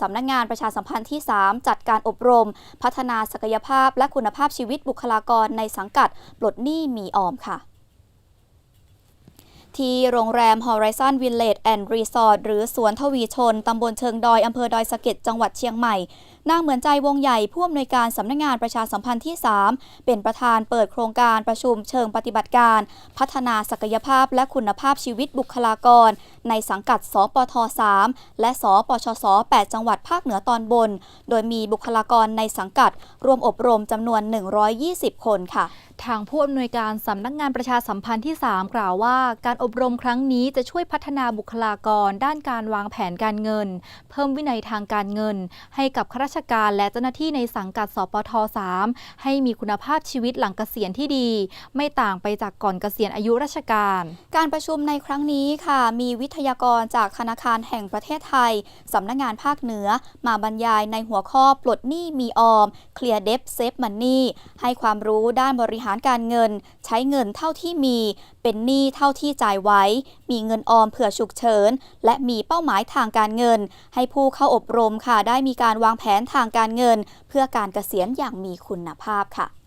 สำนักงานประชาสัมพันธ์ที่ 3 จัดการอบรม พัฒนาศักยภาพและคุณภาพชีวิตบุคลากรในสังกัดปลดหนี้มีออมค่ะที่โรงแรม Horizon Village and Resort หรือสวนทวีชน ตำบลเชิงดอย อำเภอดอยสะเก็ด จังหวัดเชียงใหม่ นางเหมือนใจวงใหญ่ผู้อำนวยการสำนักงานประชาสัมพันธ์ที่ 3 เป็นประธานเปิดโครงการประชุมเชิงปฏิบัติการ พัฒนาศักยภาพและคุณภาพชีวิตบุคลากร ในสังกัด สปท 3 และสปชส 8 จังหวัดภาคเหนือตอนบน โดยมีบุคลากรในสังกัด รวมอบรมจำนวน 120 คนค่ะ ทางผู้อำนวยการสำนักงานประชาสัมพันธ์ที่ 3 กล่าวว่า การอบรมครั้งนี้จะช่วยพัฒนาบุคลากร ด้านการวางแผนการเงิน เพิ่มวินัยทางการเงิน ให้กับข้าราชการและเจ้าหน้าที่ในสังกัด สปท 3 ให้มีคุณภาพชีวิตหลังเกษียณที่ดี ไม่ต่างไปจากก่อนเกษียณอายุราชการ การประชุมในครั้งนี้ค่ะ มีวิทยากรจากธนาคารแห่งประเทศไทย สำนักงานภาคเหนือ มาบรรยายในหัวข้อปลดหนี้มีออม เคลียร์เดฟเซฟมันนี่ให้ความรู้ด้านบริหารการเงิน ใช้เงินเท่าที่มี เป็นหนี้เท่าที่จ่ายไว้ มีเงินออมเผื่อฉุกเฉิน และมีเป้าหมายทางการเงิน ให้ผู้เข้าอบรมค่ะ ได้มีการวางแผนทางการเงิน เพื่อการเกษียณอย่างมีคุณภาพค่ะ